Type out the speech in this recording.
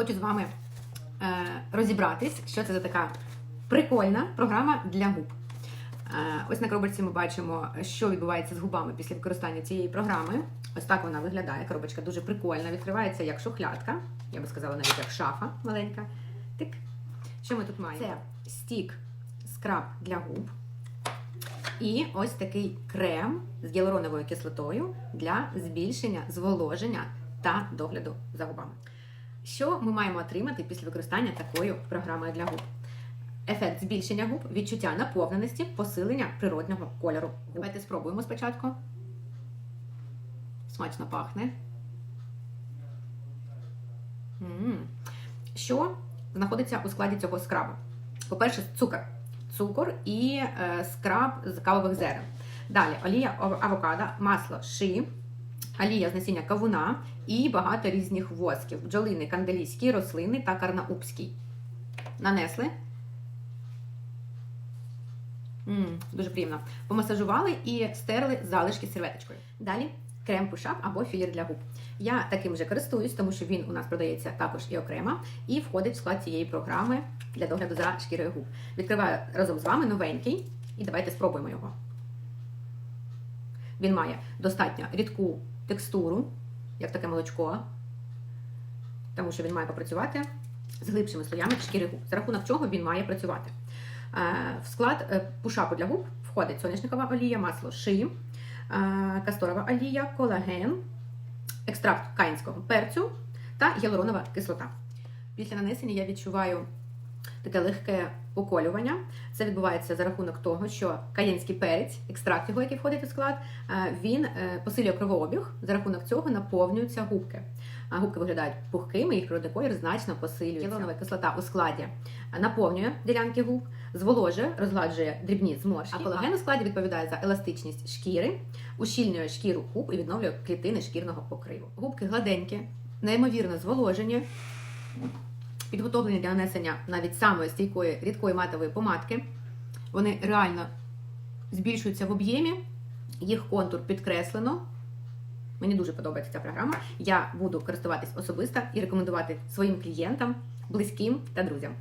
хочу з вами е, розібратись, що це за така прикольна програма для губ. Е, ось на коробочці ми бачимо, що відбувається з губами після використання цієї програми. Ось так вона виглядає. Коробочка дуже прикольна, відкривається як шухлядка. Я би сказала, навіть як шафа маленька. Тик. Що ми тут маємо? Це стік скраб для губ. І ось такий крем з гіалуроновою кислотою для збільшення зволоження та догляду за губами. Що ми маємо отримати після використання такою програмою для губ? Ефект збільшення губ, відчуття наповненості, посилення природнього кольору. Давайте спробуємо спочатку. Смачно пахне. м Що знаходиться у складі цього скрабу? По-перше, цукор. Цукор і е, скраб з кавових зерен. Далі олія авокадо, масло ши, олія з насіння кавуна і багато різних восків: бджолиний, канделійський, рослинний та карнаубський. Нанесли. м дуже приємно. Помасажували і стерли залишки серветочкою. Далі крем пушап або філір для губ. Я таким вже користуюсь, тому що він у нас продається також і окремо, і входить в склад цієї програми для догляду за шкірою губ. Відкриваю разом з вами новенький, і давайте спробуємо його. Він має достатньо рідку текстуру, як таке молочко, тому що він має попрацювати з глибшими слоями шкіри губ, за рахунок чого він має працювати. Е, В склад е, пушапу для губ входить соняшникова олія, масло ши, е, касторова олія, колаген, екстракт каїнського перцю та гіалуронова кислота. Після нанесення я відчуваю таке легке поколювання. Це відбувається за рахунок того, що каєнський перець, екстракт його, який входить у склад, е, він е, посилює кровообіг. За рахунок цього наповнюються губки. Губки виглядають пухкими, їх природний значно посилюється. Гіалуронова кислота у складі наповнює ділянки губ, зволожує, розгладжує дрібні зморшки. А колаген у складі відповідає за еластичність шкіри, ущільнює шкіру губ і відновлює клітини шкірного покриву. Губки гладенькі, неймовірно зволожені, підготовлені для нанесення навіть самої стійкої рідкої матової помадки. Вони реально збільшуються в об'ємі, їх контур підкреслено. Мені дуже подобається ця програма. Я буду користуватись особисто і рекомендувати своїм клієнтам, близьким та друзям.